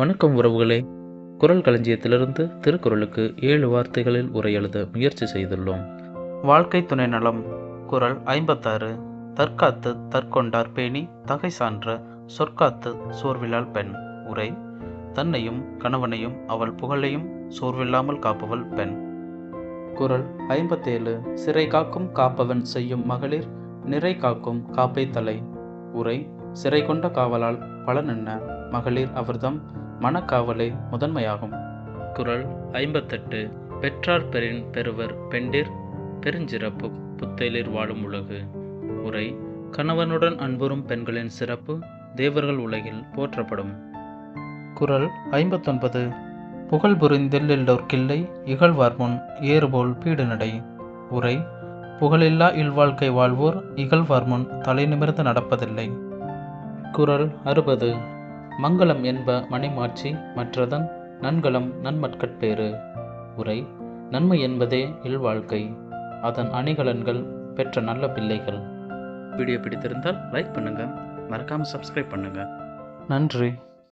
வணக்கம் உறவுகளே. குரல் களஞ்சியத்திலிருந்து திருக்குறளுக்கு ஏழு வார்த்தைகளில் உரை எழுத முயற்சி செய்துள்ளோம். வாழ்க்கை துணை நலம் குரல் ஐம்பத்தாறு. தற்காத்து தற்கொண்டார் பேணி தகை சான்ற சொற்காத்து சோர்விலால் பெண் உரை. தன்னையும் கணவனையும் அவள் புகழையும் சோர்வில்லாமல் காப்பவள் பெண். குரல் ஐம்பத்தேழு. சிறை காக்கும் காப்பவன் செய்யும் மகளிர் நிறை காக்கும் காப்பை தலை உரை. சிறை கொண்ட காவலால் பலனென்ன மகளிர் அவர்தம் மனக்காவலே முதன்மையாகும். குரல் ஐம்பத்தெட்டு. பெற்றார் பெறின் பெறுவர் பெண்டிர் பெருஞ்சிறப்பு புத்தேலிர் வாழும் உலகு. உரை கணவனுடன் அன்புறும் பெண்களின் சிறப்பு தேவர்கள் உலகில் போற்றப்படும். குரல் ஐம்பத்தொன்பது. புகழ் புரிந்தெல்லோர்க்கில்லை இகழ்வார் முன் ஏறுபோல் பீடு நடை. உரை புகழில்லா இல்வாழ்க்கை வாழ்வோர் இகழ்வார் முன் தலை நிமிர்ந்து நடப்பதில்லை. குரல் அறுபது. மங்களம் என்ப மணிமாட்சி மற்றதன் நன்கலம் நன்மட்கட்பேறு உரை நன்மை என்பதே இல்வாழ்க்கை அதன் அணிகலன்கள் பெற்ற நல்ல பிள்ளைகள். வீடியோ பிடித்திருந்தால் லைக் பண்ணுங்க. மறக்காம சப்ஸ்கிரைப் பண்ணுங்க. நன்றி.